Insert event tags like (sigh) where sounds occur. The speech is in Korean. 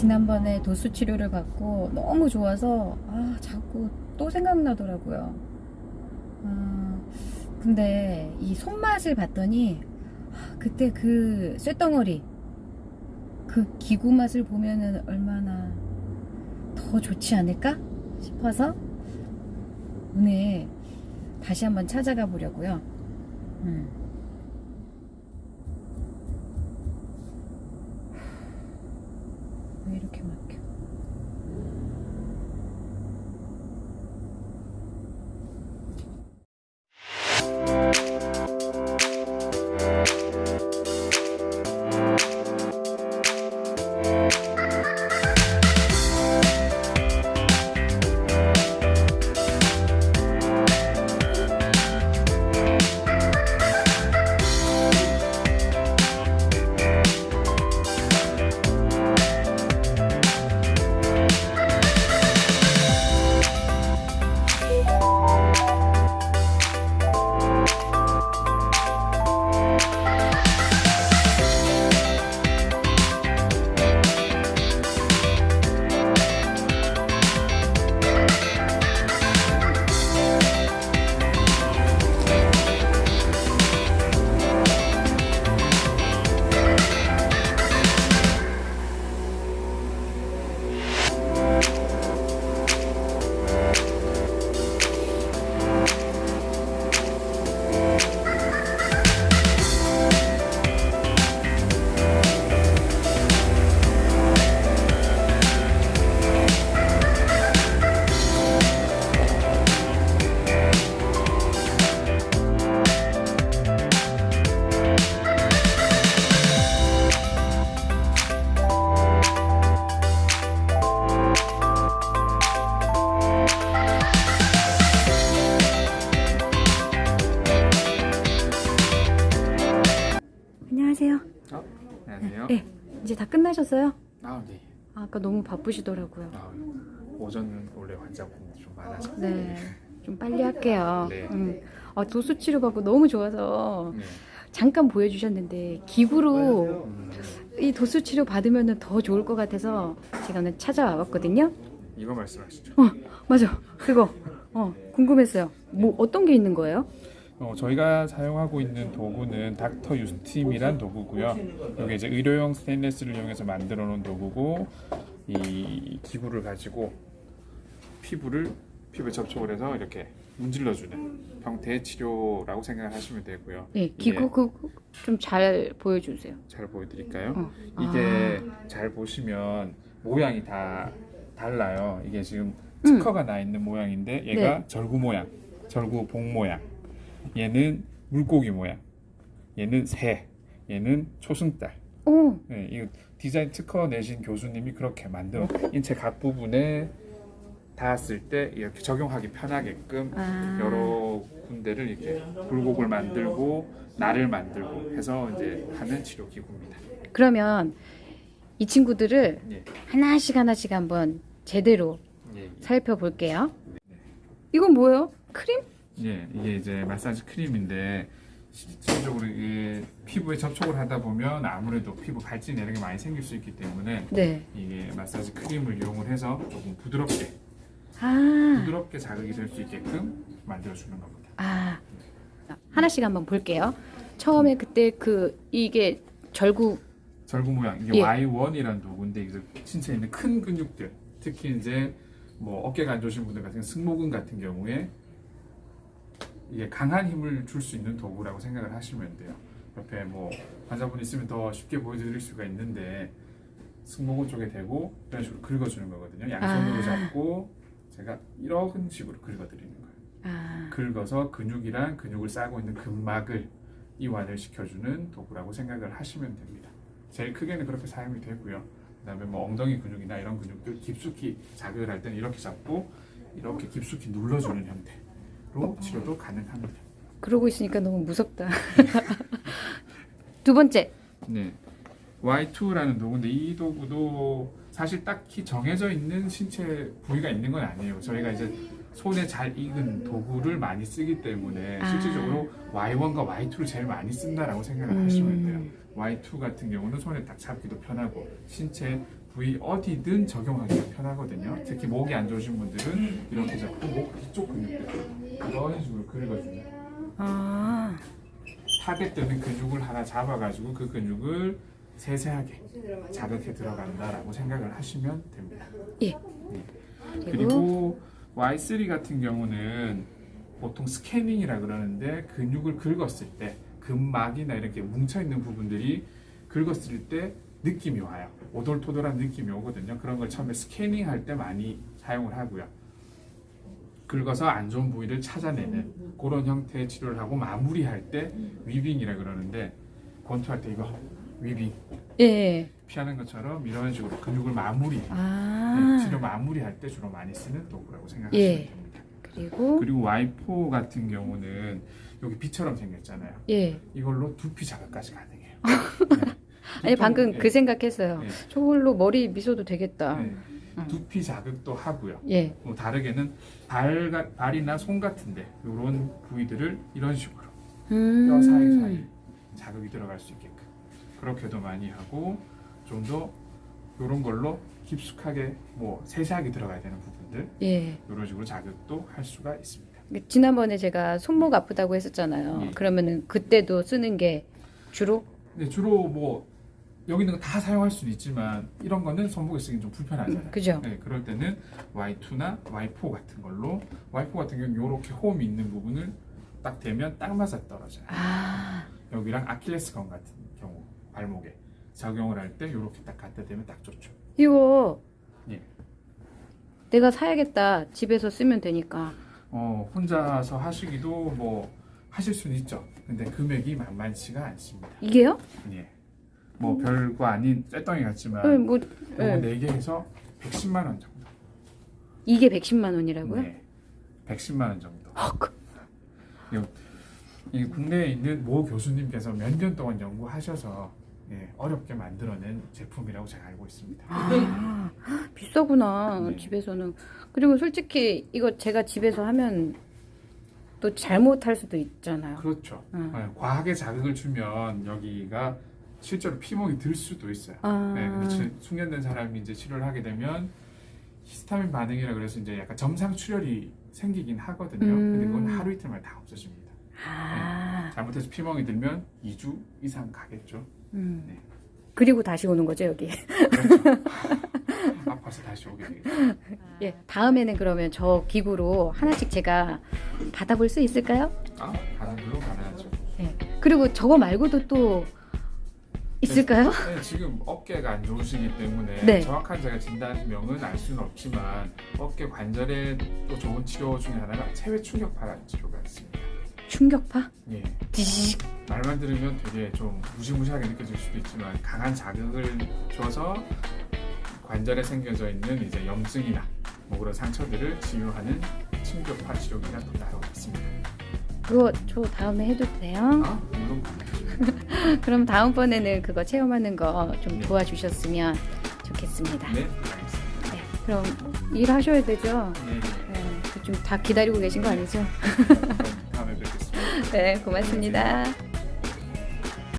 지난번에 도수 치료를 받고 너무 좋아서 아 자꾸 또 생각나더라고요. 아, 근데 이 손맛을 봤더니 아, 그때 그 쇳덩어리 그 기구 맛을 보면은 얼마나 더 좋지 않을까 싶어서 오늘 다시 한번 찾아가 보려고요. 음. 왜 이렇게 막혀? 안녕하세요. 어, 안녕하세요. 네, 이제 다 끝나셨어요? 아, 네. 아까 너무 바쁘시더라고요. 아, 오전은 원래 환자분이 좀 많아서. 네, 좀 빨리 할게요. 네. 음. 아, 도수 치료 받고 너무 좋아서 네. 잠깐 보여주셨는데 기구로 음, 이 도수 치료 받으면 더 좋을 것 같아서 제가 오늘 찾아와 봤거든요. 이거 말씀하시죠. 어, 맞아. 그거 어, 궁금했어요. 뭐 어떤 게 있는 거예요? 어, 저희가 사용하고 있는 도구는 닥터 유스팀이란 도구고요. 여기 이제 의료용 스테인레스를 이용해서 만들어 놓은 도구고 이 기구를 가지고 피부를 피부에 접촉을 해서 이렇게 문질러주는 형태의 치료라고 생각을 하시면 되고요. 네, 기구 그좀 잘 보여주세요. 잘 보여드릴까요? 어. 이게 잘 보시면 모양이 다 달라요. 이게 지금 음. 특허가 나 있는 모양인데 얘가 네. 절구 모양, 절구 봉 모양. 얘는 물고기 모양. 얘는 새. 얘는 초승달. 오, 네, 이 디자인 특허 내신 교수님이 그렇게 만들어 인체 각 부분에 닿았을 때 이렇게 적용하기 편하게끔 아. 여러 군데를 이렇게 굴곡을 만들고 날을 만들고 해서 이제 하는 치료 기구입니다. 그러면 이 친구들을 예, 하나씩 하나씩 한번 제대로 예, 예. 살펴볼게요. 이건 뭐예요? 크림? 예, 이게 이제 마사지 크림인데 실질적으로 이게 피부에 접촉을 하다 보면 아무래도 피부 발진 이런 게 많이 생길 수 있기 때문에 네. 이게 마사지 크림을 이용을 해서 조금 부드럽게 아, 부드럽게 자극이 될 수 있게끔 만들어 주는 겁니다. 아. 하나씩 한번 볼게요. 처음에 그때 그 이게 절구 절구 모양 이게 예. Y1이라는 도구인데 이제 신체에 있는 큰 근육들 특히 이제 뭐 어깨가 안 좋으신 분들 같은 경우 승모근 같은 경우에 이게 강한 힘을 줄 수 있는 도구라고 생각을 하시면 돼요. 옆에 뭐 환자분 있으면 더 쉽게 보여드릴 수가 있는데 승모근 쪽에 대고 이런 식으로 긁어주는 거거든요. 양손으로 아. 잡고 제가 이런 식으로 긁어드리는 거예요. 아, 긁어서 근육이랑 근육을 싸고 있는 근막을 이완을 시켜주는 도구라고 생각을 하시면 됩니다. 제일 크게는 그렇게 사용이 되고요. 그다음에 뭐 엉덩이 근육이나 이런 근육들 깊숙이 자극을 할 때는 이렇게 잡고 이렇게 깊숙이 눌러주는 형태 로 치료도 가능합니다. 그러고 있으니까 너무 무섭다. (laughs) 두 번째. 네. Y2라는 도구인데 이 도구도 사실 딱히 정해져 있는 신체 부위가 있는 건 아니에요. 저희가 이제 손에 잘 익은 도구를 많이 쓰기 때문에 아. 실질적으로 Y1과 Y2를 제일 많이 쓴다라고 생각을 음. 하시면 돼요. Y2 같은 경우는 손에 딱 잡기도 편하고 신체 부위 어디든 적용하기가 편하거든요. 특히 목이 안 좋으신 분들은 이렇게 잡고 목 뒤쪽 근육들 이런 식으로 긁어주면 아, 타겟 되는 근육을 하나 잡아가지고 그 근육을 세세하게 자극해 들어간다라고 생각을 하시면 됩니다. 예. 그리고 그리고 Y3 같은 경우는 보통 스캐닝이라 그러는데 근육을 긁었을 때 근막이나 이렇게 뭉쳐 있는 부분들이 긁었을 때 느낌이 와요. 오돌토돌한 느낌이 오거든요. 그런 걸 처음에 스캐닝 할 때 많이 사용을 하고요. 긁어서 안 좋은 부위를 찾아내는 그런 형태의 치료를 하고 마무리할 때 위빙이라 그러는데 권투할 때 이거 위빙 예. 피하는 것처럼 이런 식으로 근육을 마무리 네, 아, 치료 마무리할 때 주로 많이 쓰는 도구라고 생각하시면 예. 됩니다. 그리고 그리고 Y4 같은 경우는 여기 비처럼 생겼잖아요. 예. 이걸로 두피 자극까지 가능해요. (laughs) 네. 아니 방금 예, 그 생각했어요. 예, 저걸로 머리 미소도 되겠다. 네. 음. 두피 자극도 하고요. 예. 뭐 다르게는 발, 발이나 손 같은데 이런 부위들을 이런 식으로 음. 뼈 사이사이 자극이 들어갈 수 있게끔 그렇게도 많이 하고 좀 더 이런 걸로 깊숙하게 뭐 세세하게 들어가야 되는 부분들 예. 이런 식으로 자극도 할 수가 있습니다. 지난번에 제가 손목 아프다고 했었잖아요. 예. 그러면은 그때도 쓰는 게 주로 근데 주로 뭐 여기 있는 거 다 사용할 수는 있지만 이런 거는 손목에 쓰기 좀 불편하잖아요. 음, 그죠? 네, 그럴 때는 Y2나 Y4 같은 걸로 Y4 같은 경우는 이렇게 홈이 있는 부분을 딱 대면 딱 맞아 떨어져요. 아, 여기랑 아킬레스건 같은 경우 발목에 적용을 할 때 이렇게 딱 갖다 대면 딱 좋죠. 이거 예. 내가 사야겠다. 집에서 쓰면 되니까. 어, 혼자서 하시기도 뭐 하실 수는 있죠. 근데 금액이 만만치가 않습니다. 이게요? 예. 뭐 별거 아닌 쇳덩이 같지만 예, 뭐 요거 예. 4개에서 110만 원 정도. 이게 110만 원이라고요? 네. 110만 원 정도. 어, 그- 이 국내에 있는 모 교수님께서 몇 년 동안 연구하셔서 예, 어렵게 만들어낸 제품이라고 제가 알고 있습니다. 아, 비싸구나. 네. 집에서는. 그리고 솔직히 이거 제가 집에서 하면 또 잘못할 수도 있잖아요. 그렇죠. 음. 예, 과하게 자극을 주면 여기가 실제로 피멍이 들 수도 있어요. 아, 네, 근데 숙련된 사람이 이제 치료를 하게 되면 히스타민 반응이라 그래서 이제 약간 점상 출혈이 생기긴 하거든요. 음. 근데 그건 하루 이틀 만에 다 없어집니다. 아, 잘못해서 피멍이 들면 2주 이상 가겠죠. 음. 네. 그리고 다시 오는 거죠 여기. 그렇죠. 아파서 다시 오게 되겠죠. 예, 다음에는 그러면 저 기구로 하나씩 제가 받아볼 수 있을까요? 아, 가는 걸로 가능하죠. 예. 그리고 저거 말고도 또 있을까요? 네, 지금 어깨가 안 좋으시기 때문에 네. 정확한 제가 진단명은 알 수는 없지만 어깨 관절에 또 좋은 치료 중에 하나가 체외 충격파라는 치료가 있습니다. 충격파? 예. 디식. 말만 들으면 되게 좀 무시무시하게 느껴질 수도 있지만 강한 자극을 줘서 관절에 생겨져 있는 이제 염증이나 뭐 그런 상처들을 치유하는 충격파 치료기가 또 따로 있습니다. 그거 저 다음에 해도 돼요? 아, 물론. (laughs) 그럼 다음번에는 그거 체험하는 거 좀 네. 도와주셨으면 좋겠습니다. 네, 알겠습니다. 네, 그럼 일하셔야 되죠? 네, 네. 네, 좀다 기다리고 계신 거 아니죠? 그럼 다음에 뵙겠습니다. (laughs) 네, 고맙습니다.